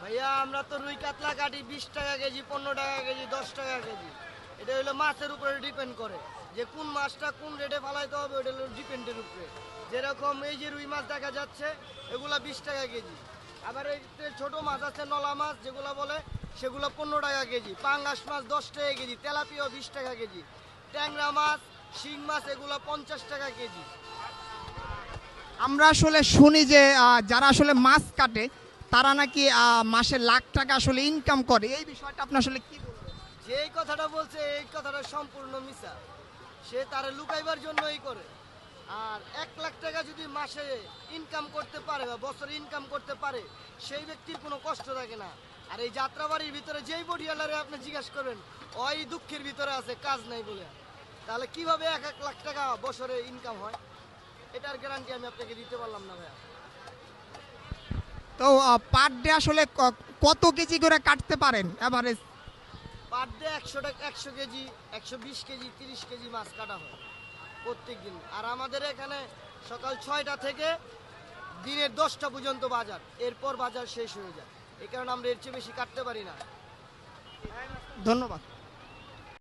ভাইয়া, আমরা তো রুই কাতলা কাটি বিশ টাকা কেজি, পনেরো টাকা কেজি, দশ টাকা কেজি। এটা হলো মাছের উপরে ডিপেন্ড করে। যে কোন মাছটা কোন রেটে ফালাইতে হবে, ওটা হলো ডিপেন্ডের উপরে। যেরকম এই যে রুই মাছ দেখা যাচ্ছে, এগুলা বিশ টাকা কেজি। আবার এই ছোটো মাছ আছে, নলা মাছ, যেগুলো বলে সেগুলো পনেরো টাকা কেজি। পাঙ্গাস মাছ দশ টাকা কেজি তেলাপিয়া বিশ টাকা কেজি। ট্যাংরা মাছ শিং মাছ এগুলো পঞ্চাশ টাকা কেজি। আমরা আসলে শুনি যে যারা আসলে মাছ কাটে তারা নাকি মাসে লাখ টাকা আসলে ইনকাম করে। এই বিষয়টা আপনি আসলে কি যে এই কথাটা বলছে এই কথাটা সম্পূর্ণ মিছা। সে তার লুকাইবার জন্যই করে। আর এক লাখ টাকা যদি মাসে ইনকাম করতে পারে বা বছরে ইনকাম করতে পারে সেই ব্যক্তির কোনো কষ্ট থাকে না। আর এই যাত্রাবাড়ির ভিতরে যেই বডিয়ালারে আপনি জিজ্ঞাসা করবেন ওই দুঃখের ভিতরে আছে কাজ নাই বলে। তাহলে কীভাবে এক এক লাখ টাকা বছরে ইনকাম হয়? এটার গ্যারান্টি আমি আপনাকে দিতে পারলাম না ভাইয়া। তো পার ডে আসলে কত কেজি করে কাটতে পারেন এভারেজ পার ডে একশো টাকা একশো কেজি একশো বিশ কেজি তিরিশ কেজি মাছ কাটা হয় প্রত্যেক দিন। আর আমাদের এখানে সকাল ছয়টা থেকে দিনের দশটা পর্যন্ত বাজার এরপর বাজার শেষ হয়ে যায়। এই কারণে আমরা এর চেয়ে বেশি কাটতে পারি না। ধন্যবাদ।